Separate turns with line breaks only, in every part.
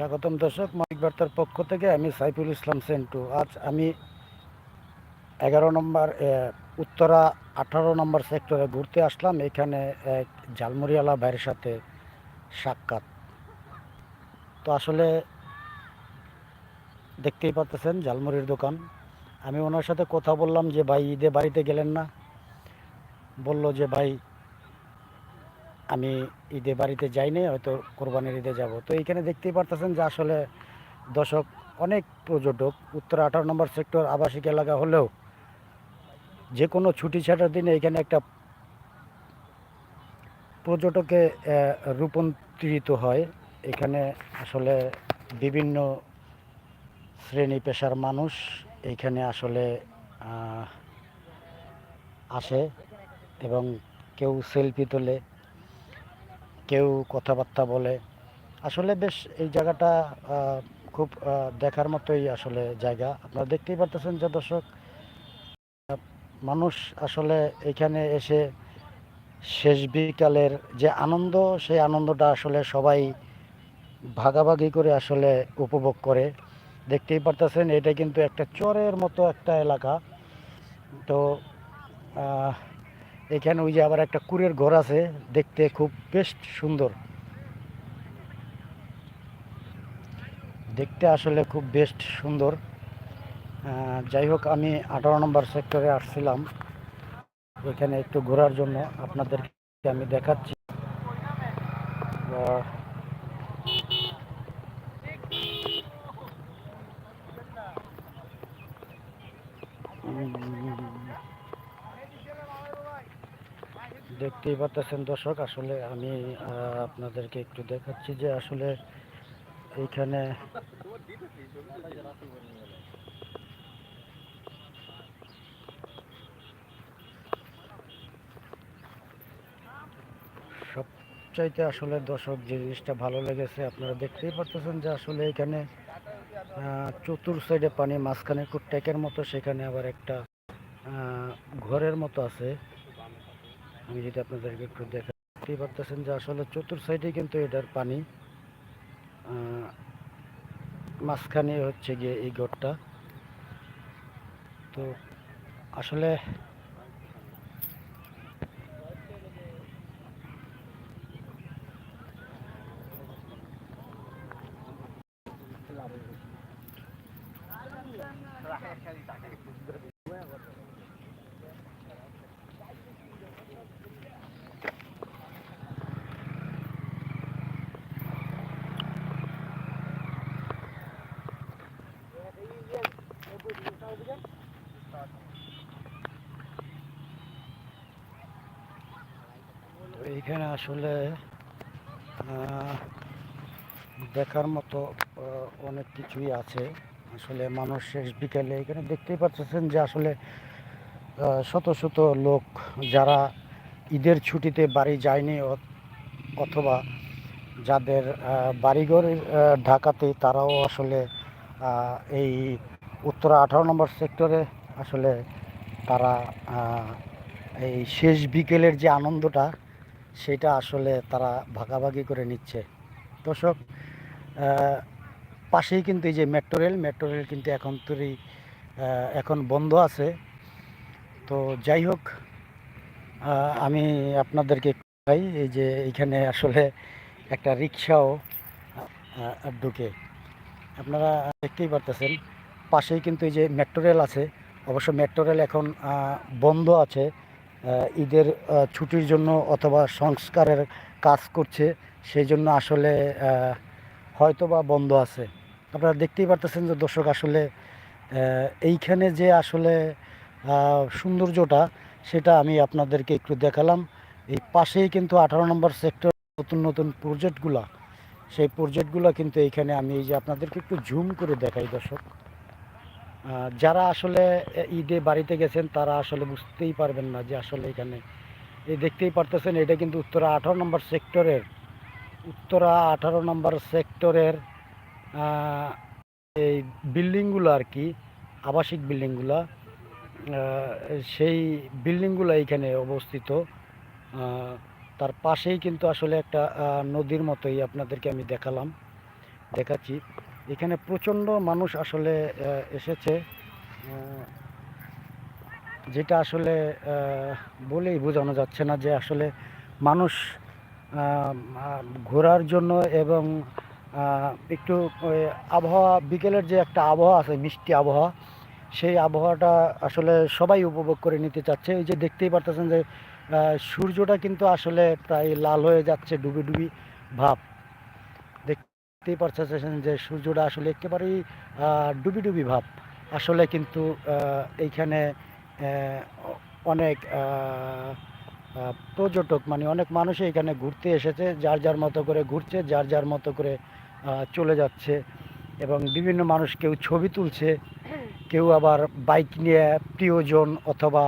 স্বাগতম দর্শক মাইক বার্তার পক্ষ থেকে আমি সাইফুল ইসলাম সেন্টু। আজ আমি এগারো নম্বর উত্তরা আঠারো নম্বর সেক্টরে ঘুরতে আসলাম। এখানে এক ঝালমুড়িওয়ালা ভাইয়ের সাথে সাক্ষাৎ। তো আসলে দেখতেই পাচ্ছেন ঝালমুড়ির দোকান। আমি ওনার সাথে কথা বললাম যে, ভাই, ঈদে বাড়িতে গেলেন না? বলল যে, ভাই আমি ঈদে বাড়িতে যাইনি, হয়তো কোরবানির ঈদে যাব। তো এইখানে দেখতেই পারতেছেন যে আসলে দর্শক অনেক পর্যটক, উত্তর আঠারো নম্বর সেক্টর আবাসিক এলাকা হলেও যে কোনো ছুটি ছাটার দিনে এখানে একটা পর্যটকে রূপান্তরিত হয়। এখানে আসলে বিভিন্ন শ্রেণি পেশার মানুষ এইখানে আসলে আসে এবং কেউ সেলফি তোলে। কেউ কথাবার্তা বলে। আসলে বেশ এই জায়গাটা খুব দেখার মতোই আসলে জায়গা। আপনারা দেখতেই পারতেছেন যে দর্শক মানুষ আসলে এখানে এসে শেষ বিকালের যে আনন্দ, সেই আনন্দটা আসলে সবাই ভাগাভাগি করে আসলে উপভোগ করে। দেখতেই পারতেছেন, এটা কিন্তু একটা চরের মতো একটা এলাকা। তো এখানে ওই যে আবার একটা কুড়ের ঘর আছে, দেখতে খুব বেশ সুন্দর। দেখতে আসলে খুব বেস্ট সুন্দর। যাই হোক, আমি আঠারো নম্বর সেক্টরে আসছিলাম। এখানে একটু ঘোরার জন্য আপনাদেরকে আমি দেখাচ্ছি। দেখতেই পাচ্ছেন দর্শক, আসলে আমি আপনাদেরকে একটু দেখাচ্ছি যে আসলে এইখানে সবচাইতে আসলে দর্শক যে জিনিসটা ভালো লেগেছে, আপনারা দেখতেই পাচ্ছেন যে আসলে এখানে চতুর সাইডে পানি মাঝখানে একটু ট্যাকের মতো, সেখানে আবার একটা ঘরের মতো আছে। আমি যদি আপনাদেরকে একটু দেখাতেই পারতেছেন যে আসলে চতুর সাইডে কিন্তু এটার পানি মাঝখানে হচ্ছে গিয়ে এই গড়টা। তো আসলে তো এইখানে আসলে দেখার মতো অনেক কিছুই আছে। আসলে মানুষ শেষ বিকেলে এখানে দেখতেই পাচ্ছেন যে আসলে শত শত লোক যারা ঈদের ছুটিতে বাড়ি যায়নি অথবা যাদের বাড়িঘর ঢাকাতে তারাও আসলে এই উত্তরা আঠারো নম্বর সেক্টরে আসলে তারা এই শেষ বিকেলের যে আনন্দটা, সেটা আসলে তারা ভাগাভাগি করে নিচ্ছে। দর্শক পাশেই কিন্তু এই যে মেট্রো রেল মেট্রো রেল কিন্তু এখন তৈরি এখন বন্ধ আছে। তো যাই হোক আমি আপনাদেরকে এই যে এইখানে আসলে একটা রিক্সাও ঢুকে। আপনারা দেখতেই পারতেছেন। পাশেই কিন্তু এই যে মেট্রো রেল আছে, অবশ্য মেট্রো রেল এখন বন্ধ আছে ঈদের ছুটির জন্য অথবা সংস্কারের কাজ করছে, সেই জন্য আসলে হয়তো বা বন্ধ আছে। আপনারা দেখতেই পারতেছেন যে দর্শক আসলে এইখানে যে আসলে সৌন্দর্যটা, সেটা আমি আপনাদেরকে একটু দেখালাম। এই পাশেই কিন্তু আঠারো নম্বর সেক্টর নতুন নতুন প্রজেক্টগুলা সেই প্রজেক্টগুলো কিন্তু এইখানে আমি এই যে আপনাদেরকে একটু জুম করে দেখাই দর্শক। যারা আসলে ঈদে বাড়িতে গেছেন, তারা আসলে বুঝতেই পারবেন না যে আসলে এখানে। এই দেখতেই পারতেছেন, এটা কিন্তু উত্তরা আঠারো নম্বর সেক্টরের। উত্তরা আঠারো নম্বর সেক্টরের এই বিল্ডিংগুলো আর কি, আবাসিক বিল্ডিংগুলো সেই বিল্ডিংগুলো এইখানে অবস্থিত। তার পাশেই কিন্তু আসলে একটা নদীর মতোই আপনাদেরকে আমি দেখালাম, দেখাচ্ছি। এখানে প্রচণ্ড মানুষ আসলে এসেছে। যেটা আসলে বলেই বোঝানো যাচ্ছে না যে আসলে মানুষ ঘোরার জন্য এবং একটু আবহাওয়া, বিকেলের যে একটা আবহাওয়া আছে, মিষ্টি আবহাওয়া, সেই আবহাওয়াটা আসলে সবাই উপভোগ করে নিতে চাচ্ছে। এই যে দেখতেই পারতেছেন যে সূর্যটা কিন্তু আসলে প্রায় লাল হয়ে যাচ্ছে, ডুবি ডুবি ভাব। দেখতেই পারতেছেন যে সূর্যটা আসলে একেবারেই ডুবি ডুবি ভাব। আসলে কিন্তু এইখানে অনেক পর্যটক মানে অনেক মানুষই এখানে ঘুরতে এসেছে, যার যার মতো করে ঘুরছে, যার যার মতো করে চলে যাচ্ছে। এবং বিভিন্ন মানুষ কেউ ছবি তুলছে, কেউ আবার বাইক নিয়ে প্রিয়জন অথবা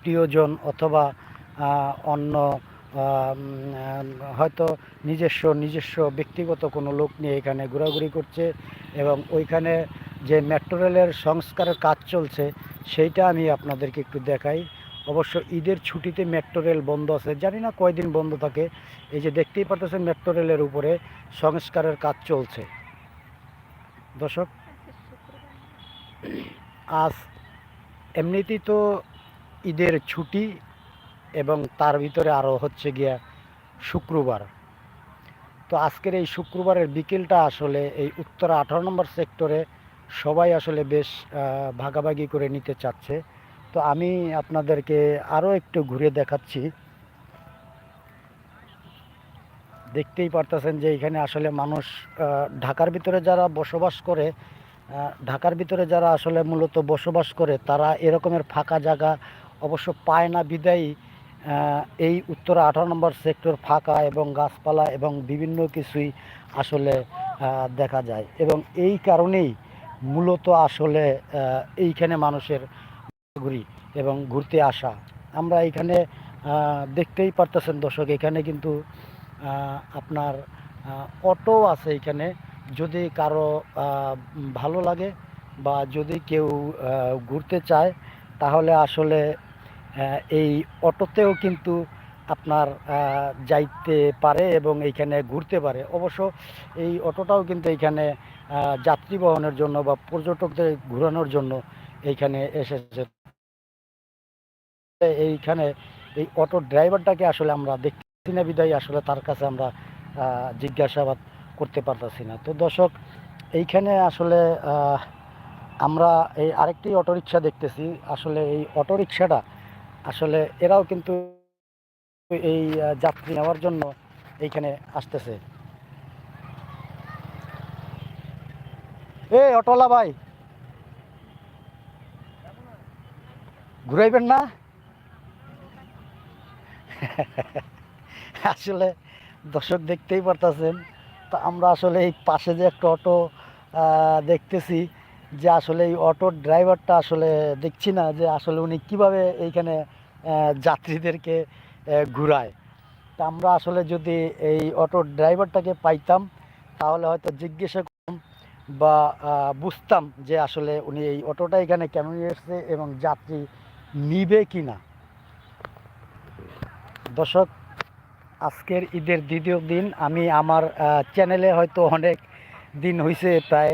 প্রিয়জন অথবা অন্য হয়তো নিজস্ব নিজস্ব ব্যক্তিগত কোনো লোক নিয়ে এখানে ঘোরাঘুরি করছে এবং ওইখানে যে মেট্রো রেলের সংস্কারের কাজ চলছে, সেইটা আমি আপনাদেরকে একটু দেখাই। অবশ্য ঈদের ছুটিতে মেট্রো রেল বন্ধ আছে। জানি না কয়দিন বন্ধ থাকে। এই যে দেখতেই পারতেছেন মেট্রো রেলের উপরে সংস্কারের কাজ চলছে। দর্শক, আজ এমনিতেই তো ঈদের ছুটি এবং তার ভিতরে আরও হচ্ছে গিয়া শুক্রবার। তো আজকের এই শুক্রবারের বিকেলটা আসলে এই উত্তরা আঠারো নম্বর সেক্টরে সবাই আসলে বেশ ভাগাভাগি করে নিতে চাচ্ছে। তো আমি আপনাদেরকে আরও একটু ঘুরে দেখাচ্ছি। দেখতেই পারতেছেন যে এখানে আসলে মানুষ ঢাকার ভিতরে যারা বসবাস করে ঢাকার ভিতরে যারা আসলে মূলত বসবাস করে, তারা এরকমের ফাঁকা জায়গা অবশ্য পায় না বিদায়ী। এই উত্তরা আঠারো নম্বর সেক্টর ফাঁকা এবং গাছপালা এবং বিভিন্ন কিছুই আসলে দেখা যায়। এবং এই কারণেই মূলত আসলে এইখানে মানুষের ঘুরি এবং ঘুরতে আসা। আমরা এখানে দেখতেই পারতেছেন দর্শক, এখানে কিন্তু আপনার অটো আছে এখানে। যদি কারও ভালো লাগে বা যদি কেউ ঘুরতে চায়, তাহলে আসলে এই অটোতেও কিন্তু আপনার যাইতে পারে এবং এইখানে ঘুরতে পারে। অবশ্য এই অটোটাও কিন্তু এইখানে যাত্রী বহনের জন্য বা পর্যটকদের ঘোরানোর জন্য এইখানে এসেছে। এইখানে এই অটো ড্রাইভারটাকে আসলে আমরা দেখতেছি না, বিদায় আসলে তার কাছে আমরা জিজ্ঞাসাবাদ করতে পারতেছি না। তো দর্শক, এইখানে আসলে আমরা এই আরেকটি অটোরিকশা দেখতেছি। আসলে এই অটোরিকশাটা আসলে এরাও কিন্তু এই যাত্রী নেওয়ার জন্য এইখানে আসতেছে। এ অটোলা ভাই, ঘুরাইবেন না? আসলে দর্শক দেখতেই পারতেছেন। তা আমরা আসলে এই পাশে যে একটা অটো দেখতেছি। যে আসলে এই অটোর ড্রাইভারটা আসলে দেখছি না যে আসলে উনি কীভাবে এইখানে যাত্রীদেরকে ঘুরায়। তা আমরা আসলে যদি এই অটোর ড্রাইভারটাকে পাইতাম, তাহলে হয়তো জিজ্ঞাসা করতাম বা বুঝতাম যে আসলে উনি এই অটোটা এখানে কেন নিয়ে এসছে এবং যাত্রী নিবে কি না দর্শক, আজকের ঈদের দ্বিতীয় দিন আমি আমার চ্যানেলে হয়তো অনেক দিন হয়েছে প্রায়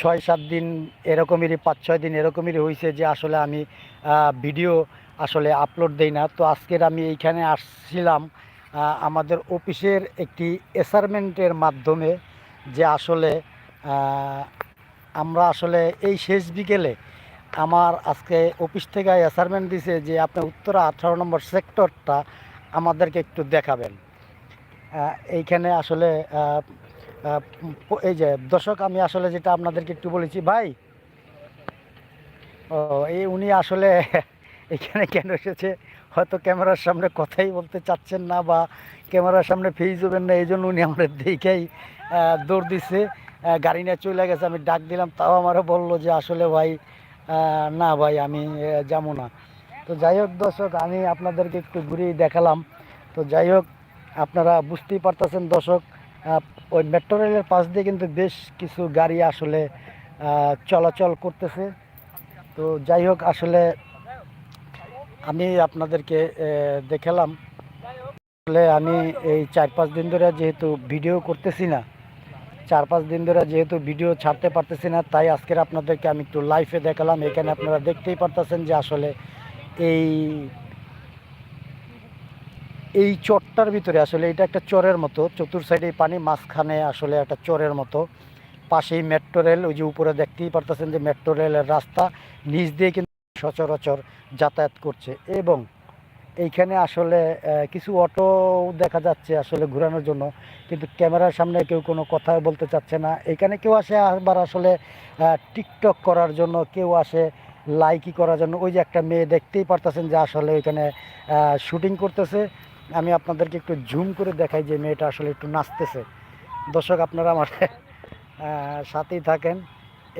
ছয়, সাত দিন এরকমেরই, পাঁচ, ছয় দিন এরকমেরই হয়েছে যে আসলে আমি ভিডিও আসলে আপলোড দেই না। তো আজকের আমি এইখানে আসছিলাম আমাদের অফিসের একটি অ্যাসাইনমেন্টের মাধ্যমে যে আসলে আমরা আসলে এই শেষ বিকেলে আমার আজকে অফিস থেকে অ্যাসাইনমেন্ট দিছে যে আপনি উত্তরা আঠারো নম্বর সেক্টরটা আমাদেরকে একটু দেখাবেন। এইখানে আসলে এই যে দর্শক আমি আসলে যেটা আপনাদেরকে একটু বলেছি ভাই ও এই উনি আসলে এখানে কেন এসেছে? হয়তো ক্যামেরার সামনে কথাই বলতে চাচ্ছেন না বা ক্যামেরার সামনে ফেস হবেন না এই জন্য উনি আমাদের দেখেই দৌড় আহ, গাড়ি নিয়ে চলে গেছে আমি ডাক দিলাম তাও আমারও বলল যে আসলে ভাই না ভাই আমি যাব না। তো যাই হোক দর্শক আমি আপনাদেরকে একটু ঘুরিয়ে দেখালাম। তো যাই হোক আপনারা বুঝতেই পারতেছেন দর্শক ওই মেট্রো রেলের পাশ দিয়ে কিন্তু বেশ কিছু গাড়ি আসলে চলাচল করতেছে। তো যাই হোক, আসলে আমি আপনাদেরকে দেখালাম। আসলে আমি এই চার পাঁচ দিন ধরে যেহেতু ভিডিও করতেছি না, চার পাঁচ দিন ধরে যেহেতু ভিডিও ছাড়তে পারতেছি না, তাই আজকের আপনাদেরকে আমি একটু লাইভে দেখালাম। এখানে আপনারা দেখতেই পারতেছেন যে আসলে এই এই চরটার ভিতরে আসলে এটা একটা চরের মতো, চতুর সাইডে পানি, মাঝখানে আসলে একটা চরের মতো। পাশেই মেট্রো রেল ওই যে উপরে দেখতেই পারতেছেন যে মেট্রো রেলের রাস্তা, নিচ দিয়ে কিন্তু সচরাচর যাতায়াত করছে। এবং এইখানে আসলে কিছু অটো দেখা যাচ্ছে আসলে ঘোরানোর জন্য, কিন্তু ক্যামেরার সামনে কেউ কোনো কথা বলতে চাচ্ছে না। এখানে কেউ আসে আবার আসলে টিকটক করার জন্য, কেউ আসে লাইকি করার জন্য। ওই যে একটা মেয়ে দেখতেই পারতেছেন যে আসলে এখানে শুটিং করতেছে। আমি আপনাদেরকে একটু জুম করে দেখাই যে মেয়েটা আসলে একটু নাচতেছে। দর্শক, আপনারা আমার সাথেই থাকেন।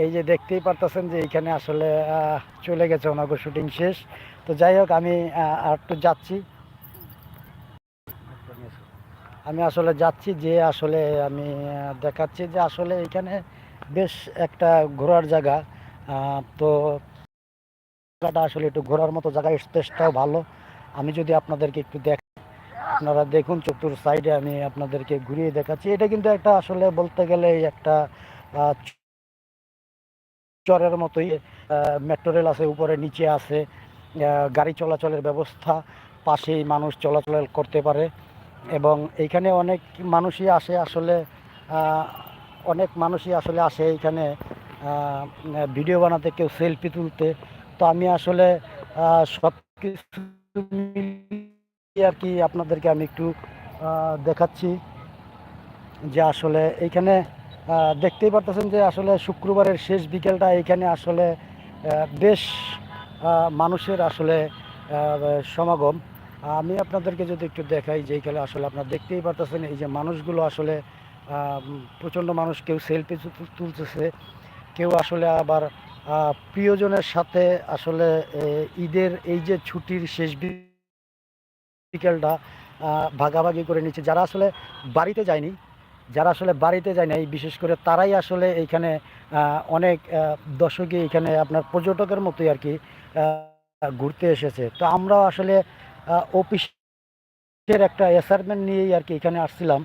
এই যে দেখতেই পারতেছেন যে এইখানে আসলে চলে গেছে ওনাকে শুটিং শেষ। তো যাই হোক, আমি একটু যাচ্ছি। আমি আসলে যাচ্ছি যে আসলে আমি দেখাচ্ছি যে আসলে এখানে বেশ একটা ঘোরার জায়গা। তো জায়গাটা আসলে একটু ঘোরার মতো জায়গা স্পেসটাও ভালো। আমি যদি আপনাদেরকে একটু দেখ আপনারা দেখুন, চতুর সাইডে আমি আপনাদেরকে ঘুরিয়ে দেখাচ্ছি। এটা কিন্তু একটা আসলে বলতে গেলে একটা চরের মতোই মেট্রো রেল আছে, উপরে নিচে আছে গাড়ি চলাচলের ব্যবস্থা, পাশেই মানুষ চলাচল করতে পারে এবং এইখানে অনেক মানুষই আসে আসলে অনেক মানুষই আসলে আসে এইখানে ভিডিও বানাতে, কেউ সেলফি তুলতে। তো আমি আসলে সব কিছু আর কি আপনাদেরকে আমি একটু দেখাচ্ছি যে আসলে এইখানে দেখতেই পারতেছেন যে আসলে শুক্রবারের শেষ বিকেলটা এইখানে আসলে বেশ মানুষের আসলে সমাগম। আমি আপনাদেরকে যদি একটু দেখাই যে এইখানে আসলে আপনারা দেখতেই পারতেছেন এই যে মানুষগুলো আসলে প্রচণ্ড মানুষ কেউ সেলফি তুলতেছে, কেউ আসলে আবার প্রিয়জনের সাথে আসলে ঈদের এই যে ছুটির শেষ বিকেলটা ভাগাভাগি করে নিচ্ছে। যারা আসলে বাড়িতে যায়নি, যারা আসলে বাড়িতে যায় নাই, বিশেষ করে তারাই আসলে এইখানে অনেক দর্শকই এখানে আপনার পর্যটকের মতোই আর কি ঘুরতে এসেছে। তো আমরাও আসলে অফিসের একটা অ্যাসাইনমেন্ট নিয়েই আর কি এখানে আসছিলাম।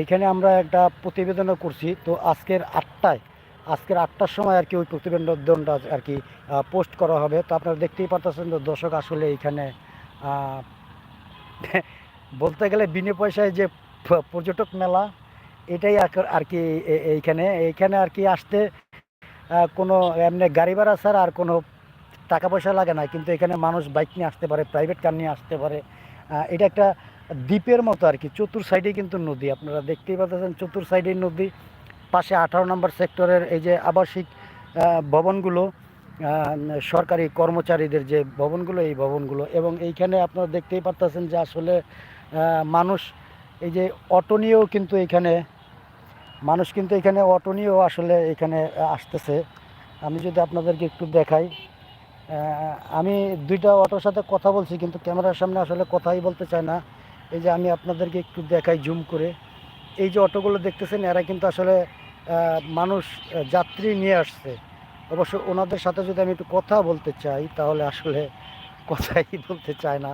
এইখানে আমরা একটা প্রতিবেদনও করছি। তো আজকের আটটায়, আজকের আটটার সময় আর কি ওই প্রতিবেদনটা আর কি পোস্ট করা হবে। তো আপনারা দেখতেই পারতেছেন দর্শক আসলে এইখানে বলতে গেলে বিনা পয়সায় যে পর্যটক মেলা, এটাই আর- কি এইখানে। এইখানে আর কি আসতে কোনো এমনি গাড়ি ভাড়া ছাড়া আর কোনো টাকা পয়সা লাগে না। কিন্তু এখানে মানুষ বাইক নিয়ে আসতে পারে প্রাইভেট কার নিয়ে আসতে পারে। এটা একটা দ্বীপের মতো আর কি। চতুর সাইডে কিন্তু নদী। আপনারা দেখতেই পাচ্ছেন চতুর সাইডেই নদী। পাশে আঠারো নম্বর সেক্টরের এই যে আবাসিক ভবনগুলো। সরকারি কর্মচারীদের যে ভবনগুলো, এই ভবনগুলো। এবং এইখানে আপনারা দেখতেই পারতেছেন যে আসলে মানুষ, এই যে অটো নিয়েও কিন্তু এখানে, মানুষ কিন্তু এখানে অটো নিয়েও আসলে এখানে আসতেছে। আমি যদি আপনাদেরকে একটু দেখাই আমি দুইটা অটোর সাথে কথা বলছি, কিন্তু ক্যামেরার সামনে আসলে কথাই বলতে চায় না। এই যে আমি আপনাদেরকে একটু দেখাই জুম করে। এই যে অটোগুলো দেখতেছেন, এরা কিন্তু আসলে মানুষ যাত্রী নিয়ে আসছে। অবশ্য ওনাদের সাথে যদি আমি একটু কথা বলতে চাই তাহলে আসলে কথাই বলতে চায় না।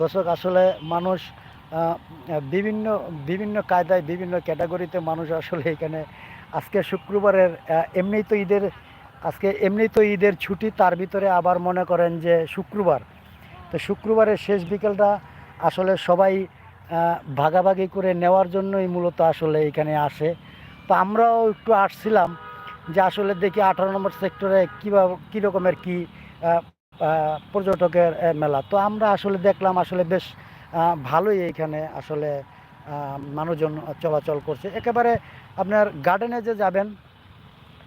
দর্শক আসলে মানুষ বিভিন্ন বিভিন্ন কায়দায় বিভিন্ন ক্যাটাগরিতে মানুষ আসলে এখানে আজকে শুক্রবারের আহ, এমনিই তো ঈদের আজকে এমনি তো ঈদের ছুটি তার ভিতরে আবার মনে করেন যে শুক্রবার। তো শুক্রবারের শেষ বিকেলটা আসলে সবাই ভাগাভাগি করে নেওয়ার জন্যই মূলত আসলে এখানে আসে। তো আমরাও একটু আসছিলাম যে আসলে দেখি আঠারো নম্বর সেক্টরে কীভাবে, কী রকমের কী পর্যটকের মেলা। তো আমরা আসলে দেখলাম আসলে বেশ ভালোই এখানে আসলে মানুষজন চলাচল করছে। একেবারে আপনার গার্ডেনে যে যাবেন,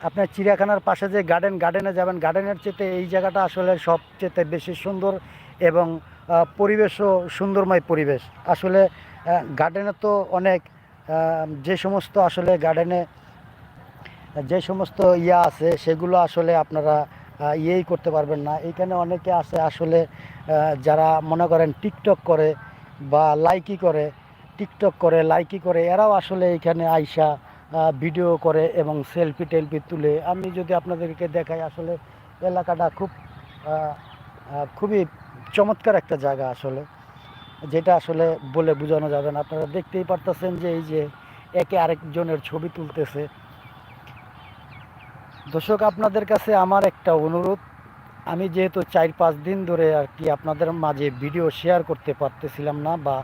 আপনার চিড়িয়াখানার পাশে যে গার্ডেন গার্ডেনে যাবেন গার্ডেনের চেতে এই জায়গাটা আসলে সবচেয়ে বেশি সুন্দর এবং পরিবেশও সুন্দরময় পরিবেশ। আসলে গার্ডেনে তো অনেক যে সমস্ত আসলে গার্ডেনে যে সমস্ত ইয়া আছে, সেগুলো আসলে আপনারা ইয়েই করতে পারবেন না। এইখানে অনেকে আছে আসলে যারা মনে করেন টিকটক করে বা লাইকি করে, টিকটক করে লাইকি করে, এরাও আসলে এইখানে আইসা ভিডিও করে এবং সেলফি টেলফি তুলে। আমি যদি আপনাদেরকে দেখাই, আসলে এলাকাটা খুব খুবই চমৎকার একটা জায়গা আসলে, যেটা আসলে বলে বোঝানো যাবে না। আপনারা দেখতেই পারতেছেন যে এই যে একে আরেকজনের ছবি তুলতেছে। দর্শক, আপনাদের কাছে আমার একটা অনুরোধ। আমি যেহেতু চার পাঁচ দিন ধরে আর কি আপনাদের মাঝে ভিডিও শেয়ার করতে পারতেছিলাম না বা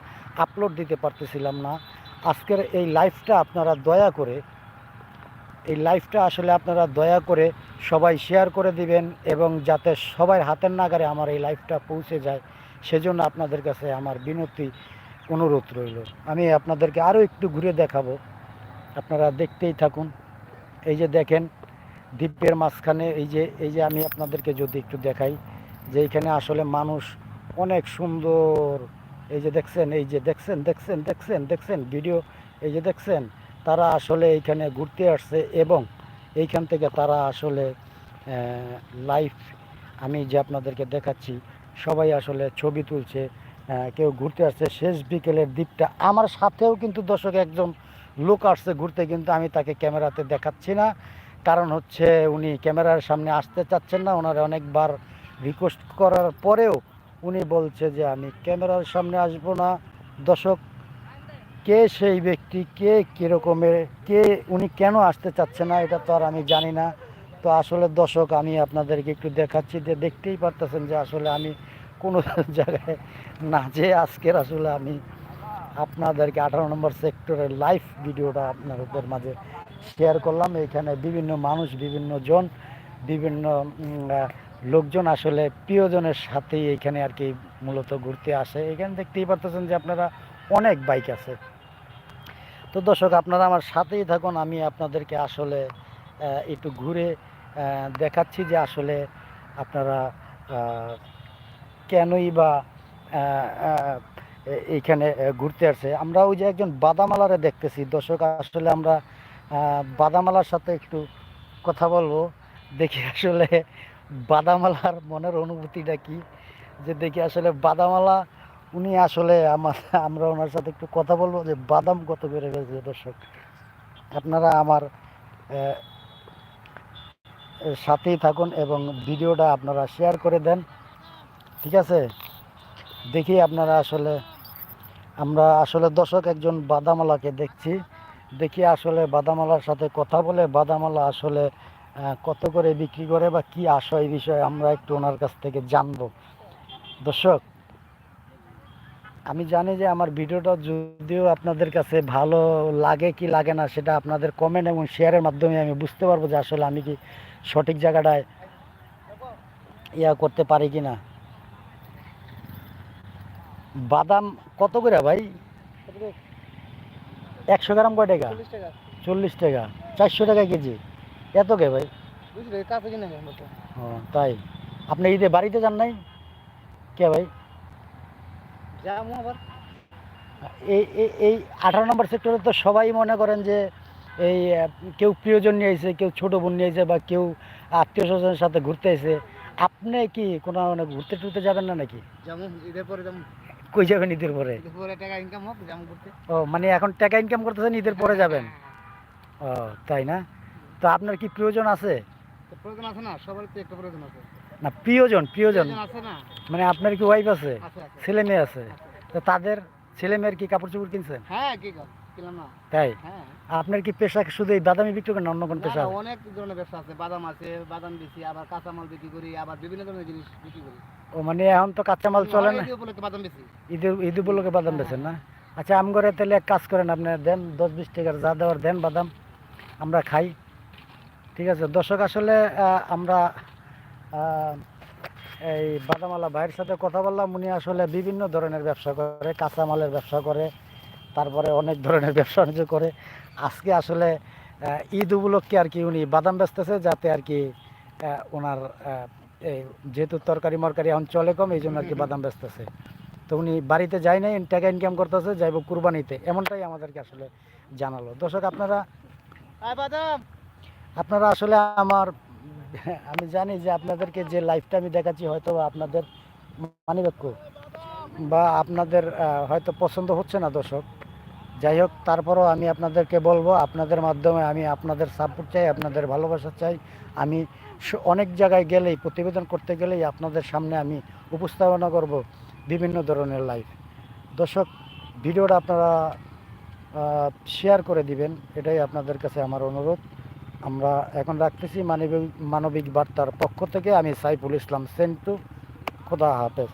আপলোড দিতে পারতেছিলাম না, আজকের এই লাইভটা আপনারা দয়া করে, এই লাইভটা আসলে আপনারা দয়া করে সবাই শেয়ার করে দিবেন এবং যাতে সবার হাতের নাগারে আমার এই লাইভটা পৌঁছে যায়, সেজন্য আপনাদের কাছে আমার বিনতি, অনুরোধ রইল। আমি আপনাদেরকে আরও একটু ঘুরে দেখাবো। আপনারা দেখতেই থাকুন। এই যে দেখেন দ্বীপের মাঝখানে, এই যে এই যে আমি আপনাদেরকে যদি একটু দেখাই, যে এইখানে আসলে মানুষ অনেক সুন্দর। এই যে দেখছেন, এই যে দেখছেন দেখছেন দেখছেন দেখছেন ভিডিও, এই যে দেখছেন, তারা আসলে এইখানে ঘুরতে আসছে এবং এইখান থেকে তারা আসলে লাইভ আমি যে আপনাদেরকে দেখাচ্ছি, সবাই আসলে ছবি তুলছে কেউ ঘুরতে আসছে। শেষ বিকেলের দ্বীপটা, আমার সাথেও কিন্তু দর্শক একজন লোক আসছে ঘুরতে, কিন্তু আমি তাকে ক্যামেরাতে দেখাচ্ছি না। কারণ হচ্ছে উনি ক্যামেরার সামনে আসতে চাচ্ছেন না, ওনারা অনেকবার রিকোয়েস্ট করার পরেও উনি বলছে যে, আমি ক্যামেরার সামনে আসব না। দর্শক, কে সেই ব্যক্তি, কে কীরকমের, কে, উনি কেন আসতে চাচ্ছে না, এটা তো আর আমি জানি না। তো আসলে দর্শক, আমি আপনাদেরকে একটু দেখাচ্ছি যে, দেখতেই পারতেছেন যে, আসলে আমি কোনো জায়গায় না যে আজকের আসলে আমি আপনাদেরকে আঠারো নম্বর সেক্টরের লাইভ ভিডিওটা আপনাদের মাঝে শেয়ার করলাম। এখানে বিভিন্ন মানুষ, বিভিন্ন জন, বিভিন্ন লোকজন আসলে প্রিয়জনের সাথেই এখানে আর কি মূলত ঘুরতে আসে। এখানে দেখতেই পারতেছেন যে আপনারা অনেক বাইক আছে। তো দর্শক, আপনারা আমার সাথেই থাকুন। আমি আপনাদেরকে আসলে একটু ঘুরে দেখাচ্ছি যে আসলে আপনারা কেনই বা এইখানে ঘুরতে আসছে আমরা ওই যে একজন বাদামালারে দেখতেছি। দর্শক, আসলে আমরা বাদামালার সাথে একটু কথা বলব। দেখি আসলে বাদামালার মনের অনুভূতিটা কি? যে দেখি আসলে বাদামালা, উনি আসলে আমার, আমরা ওনার সাথে একটু কথা বলব যে বাদাম কত বেড়ে গেছে, দর্শক। আপনারা আমার সাথেই থাকুন এবং ভিডিওটা আপনারা শেয়ার করে দেন। ঠিক আছে? দেখি আপনারা আসলে, আমরা আসলে দর্শক একজন বাদামালাকে দেখছি। দেখি আসলে বাদামালার সাথে কথা বলে বাদামালা আসলে কত করে বিক্রি করে বা কি আসো এই বিষয়ে আমরা একটু ওনার কাছ থেকে জানব। দর্শক, আমি জানি যে আমার ভিডিওটা যদিও আপনাদের কাছে ভালো লাগে কি লাগে না সেটা আপনাদের কমেন্ট এবং শেয়ারের মাধ্যমে আমি বুঝতে পারব যে আসলে আমি কি সঠিক জায়গাটায় ইয়া করতে পারি কি না। বাদাম কত করে ভাই? একশো গ্রাম কয় টাকা?
চল্লিশ টাকা।
চারশো টাকা কেজি। এত কে ভাই? ও তাই? আপনি ঈদে বাড়িতে যান নাই? কে ভাই? এই এই- এই আঠারো নম্বর সেক্টরে তো সবাই মনে করেন যে এই কেউ প্রিয়জন নিয়ে এসে কেউ ছোটো বোন নিয়ে এসে বা কেউ আত্মীয় স্বজনের সাথে ঘুরতে এসে আপনি কি কোনো মানে ঘুরতে টুরতে যাবেন না নাকি?
যেমন ঈদের পরে যাব
কই যাবেন ঈদের পরে?
টাকা ইনকাম হোক যাব
ও মানে এখন টাকা ইনকাম করতেছেন ঈদের পরে যাবেন? ও তাই না? তো আপনার কি প্রয়োজন আছে?
প্রয়োজন আছে না সবার তো একটা প্রয়োজন আছে।
না প্রিয়জন মানে আপনার কি ওয়াইফ আছে? ছেলে মেয়ে আছে? তো তাদের ছেলে মেয়ের কি কাপড় চোপড় কিনছেন?
হ্যাঁ কি
তাই?
হ্যাঁ।
আপনার কি পেশা শুধু এই বাদামি বিক্রি করেন অন্য কোনো পেশা?
অনেক ধরনের ব্যবসা আছে। বাদাম আছে বাদাম বেশি আবার কাঁচামাল বিক্রি করি আবার বিভিন্ন ধরনের জিনিস বিক্রি করি।
ও মানে এখন তো কাঁচামাল চলে না?
ঈদ
ঈদ উপলক্ষে বাদাম বেছেন না? আচ্ছা আম করে তাহলে এক কাজ করেন আপনি দেন দশ বিশ টাকার যা দেওয়ার দেন বাদাম আমরা খাই। ঠিক আছে দর্শক আসলে আমরা আহ, এই বাদামালা ভাইয়ের সাথে কথা বললাম। উনি আসলে বিভিন্ন ধরনের ব্যবসা করে কাঁচামালের ব্যবসা করে তারপরে অনেক ধরনের ব্যবসা বাণিজ্য করে। আজকে আসলে ঈদ উপলক্ষে আর কি উনি বাদাম বেচতেছে যাতে আর কি ওনার এই যেহেতু তরকারি মরকারি এখন চলে কম এই জন্য আর কি বাদাম বেচতেছে। তো উনি বাড়িতে যায় নাই টাকা ইনকাম করতেছে যাইব কুরবানিতে। এমনটাই আমাদেরকে আসলে জানালো। দর্শক আপনারা
বাদাম!
আপনারা আসলে আমার আমি জানি যে আপনাদেরকে যে লাইফটা আমি দেখাচ্ছি হয়তো আপনাদের মানিবাক্য বা আপনাদের হয়তো পছন্দ হচ্ছে না দর্শক। যাই হোক, তারপরও আমি আপনাদেরকে বলব, আপনাদের মাধ্যমে আমি আপনাদের সাপোর্ট চাই, আপনাদের ভালোবাসা চাই। আমি অনেক জায়গায় গেলেই, প্রতিবেদন করতে গেলেই আপনাদের সামনে আমি উপস্থাপনা করব বিভিন্ন ধরনের লাইফ দর্শক, ভিডিওটা আপনারা শেয়ার করে দিবেন, এটাই আপনাদের কাছে আমার অনুরোধ। আমরা এখন রাখতেছি মানবিক মানবিক বার্তার পক্ষ থেকে, আমি সাইফুল ইসলাম সেন্টু। খোদা হাফেজ।